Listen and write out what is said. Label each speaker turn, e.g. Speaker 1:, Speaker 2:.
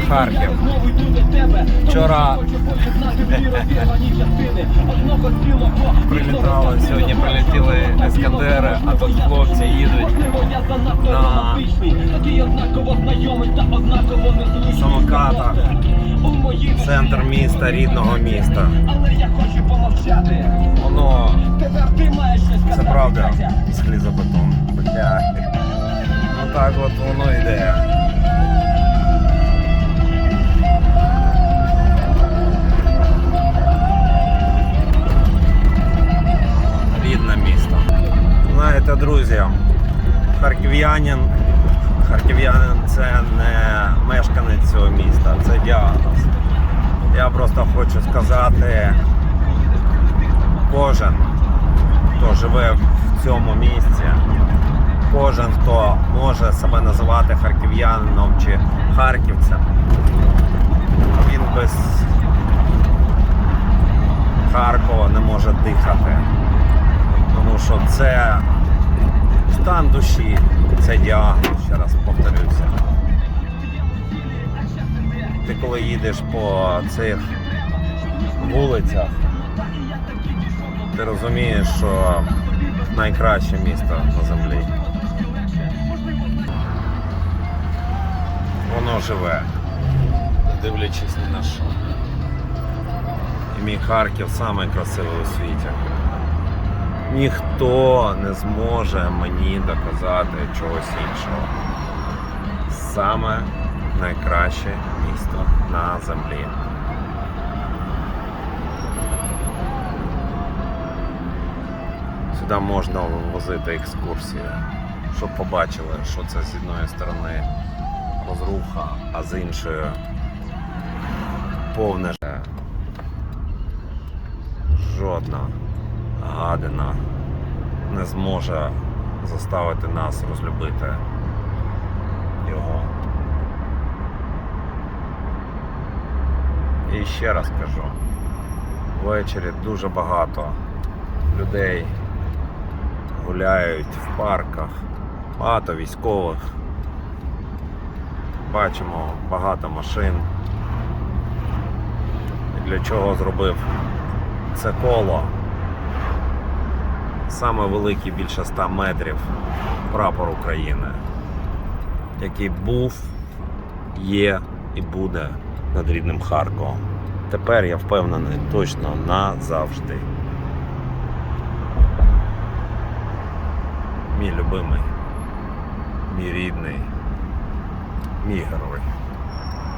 Speaker 1: це Харків. Вчора прилітали, сьогодні прилетіли ескандери, а тут хлопці їдуть на самокатах. Центр міста, рідного міста. Воно це правда слізобетон. Бля. Ну так от воно йде. Друзі, харків'янин, харків'янин це не мешканець цього міста, це діагноз. Я просто хочу сказати, кожен, хто живе в цьому місці, кожен, хто може себе називати харків'янином чи харківцем, він без Харкова не може дихати. Тому що це стан душі, це діагноз, ще раз повторюся. Ти коли їдеш по цих вулицях, ти розумієш, що найкраще місто на землі. Воно живе, дивлячись на що. І мій Харків самий красивий у світі. Ніхто не зможе мені доказати чогось іншого. Саме найкраще місто на землі. Сюди можна возити екскурсії, щоб побачили, що це з одної сторони розруха, а з іншої повне жодна гадина не зможе заставити нас розлюбити його. І ще раз кажу, ввечері дуже багато людей гуляють в парках, багато військових. Бачимо багато машин. Для чого зробив це коло? Саме великий більше 100 метрів прапор України, який був, є і буде над рідним Харковом. Тепер я впевнений точно назавжди. Мій любимий, мій рідний, мій герой.